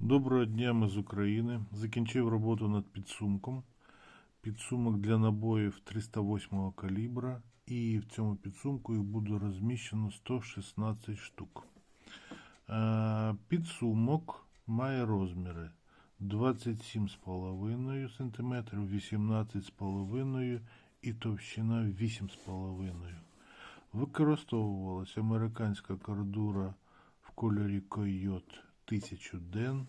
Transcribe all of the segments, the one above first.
Доброго дня, ми з України. Закінчив роботу над підсумком. Підсумок для набоїв 308 калібра. І в цьому підсумку їх буде розміщено 116 штук. Е, Підсумок має розміри 27,5 см, 18,5 і товщина 8,5 Використовувалася американська кордура в кольорі койот 1000 ден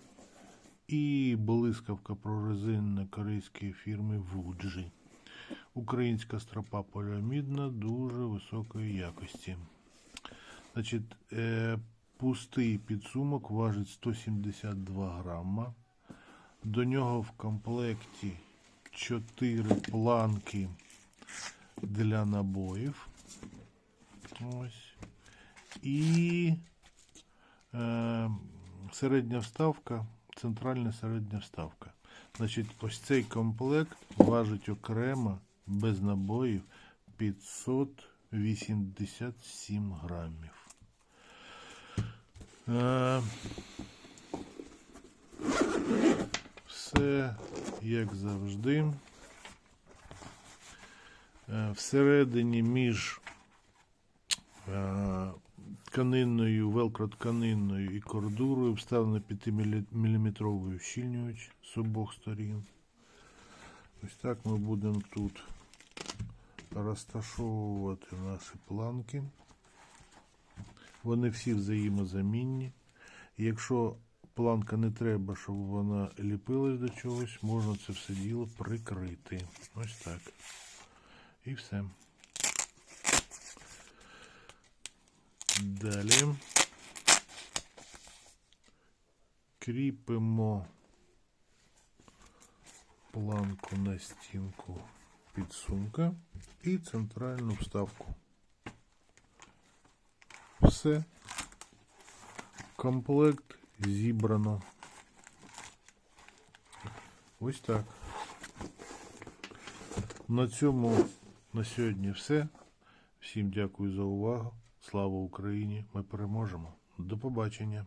і блискавка прорезинна корейської фірми Вуджі. Українська стропа поліамідна дуже високої якості. Значить, е, пустий підсумок важить 172 грама. До нього в комплекті 4 планки для набоїв. Ось. І е, середня вставка, центральна середня вставка. Значить, ось цей комплект важить окремо без набоїв 587 грамів. Е, все як завжди. Е, всередині між е, тканинною, велкро-тканинною і кордурою вставлено 5-мм ущільнювач з обох сторін. Ось так ми будемо тут розташовувати наші планки. Вони всі взаємозамінні. Якщо планка не треба, щоб вона ліпилась до чогось, можна це все діло прикрити. Ось так. І все. Далі кріпимо планку на стінку підсумка і центральну вставку. Все. Комплект зібрано. Ось так. На цьому на сьогодні все. Всім дякую за увагу. Слава Україні! Ми переможемо. До побачення!